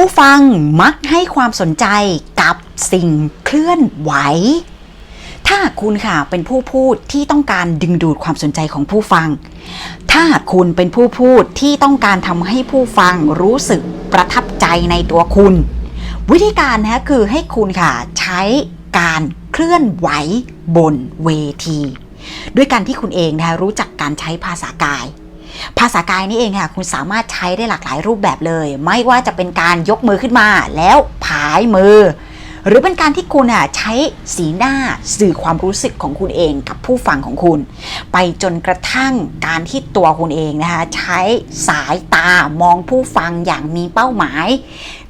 ผู้ฟังมักให้ความสนใจกับสิ่งเคลื่อนไหว ถ้าคุณค่ะเป็นผู้พูดที่ต้องการดึงดูดความสนใจของผู้ฟัง ถ้าคุณเป็นผู้พูดที่ต้องการทำให้ผู้ฟังรู้สึกประทับใจในตัวคุณ วิธีการนะคือให้คุณค่ะใช้การเคลื่อนไหวบนเวที ด้วยการที่คุณเองนะคะรู้จักการใช้ภาษากาย ภาษากายนี่เองค่ะคุณสามารถใช้ได้หลากหลายรูปแบบเลย ไม่ว่าจะเป็นการยกมือขึ้นมาแล้วผายมือ หรือเป็นการที่คุณอะใช้สีหน้าสื่อความรู้สึกของคุณเองกับผู้ฟังของคุณ ไปจนกระทั่งการที่ตัวคุณเองนะคะใช้สายตามองผู้ฟังอย่างมีเป้าหมาย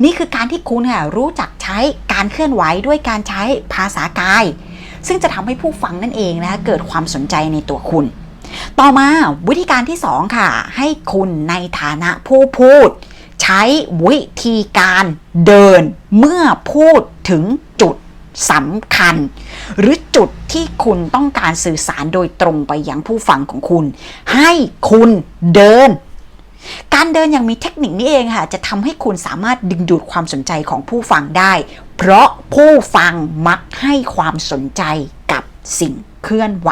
นี่คือการที่คุณค่ะรู้จักใช้การเคลื่อนไหวด้วยการใช้ภาษากาย ซึ่งจะทำให้ผู้ฟังนั่นเองนะคะเกิดความสนใจในตัวคุณ ต่อมาวิธีการที่ 2 ค่ะ ให้คุณในฐานะผู้พูด ใช้วิธีการเดินเมื่อพูดถึงจุดสำคัญ หรือจุดที่คุณต้องการสื่อสารโดยตรงไปยังผู้ฟังของคุณ ให้คุณเดิน การเดินอย่างมีเทคนิคนี้เองค่ะ จะทำให้คุณสามารถดึงดูดความสนใจของผู้ฟังได้ เพราะผู้ฟังมักให้ความสนใจกับสิ่งเคลื่อนไหว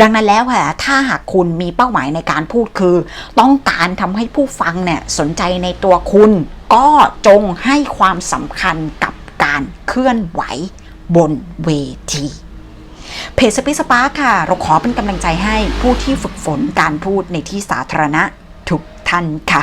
ดังนั้นแล้วค่ะถ้าหากคุณมีเป้าหมายในการพูดคือ ต้องการทำให้ผู้ฟังเนี่ยสนใจในตัวคุณ ก็จงให้ความสำคัญกับการเคลื่อนไหวบนเวทีเพจสปิสปาค่ะ เราขอเป็นกำลังใจให้ผู้ที่ฝึกฝนการพูดในที่สาธารณะทุกท่านค่ะ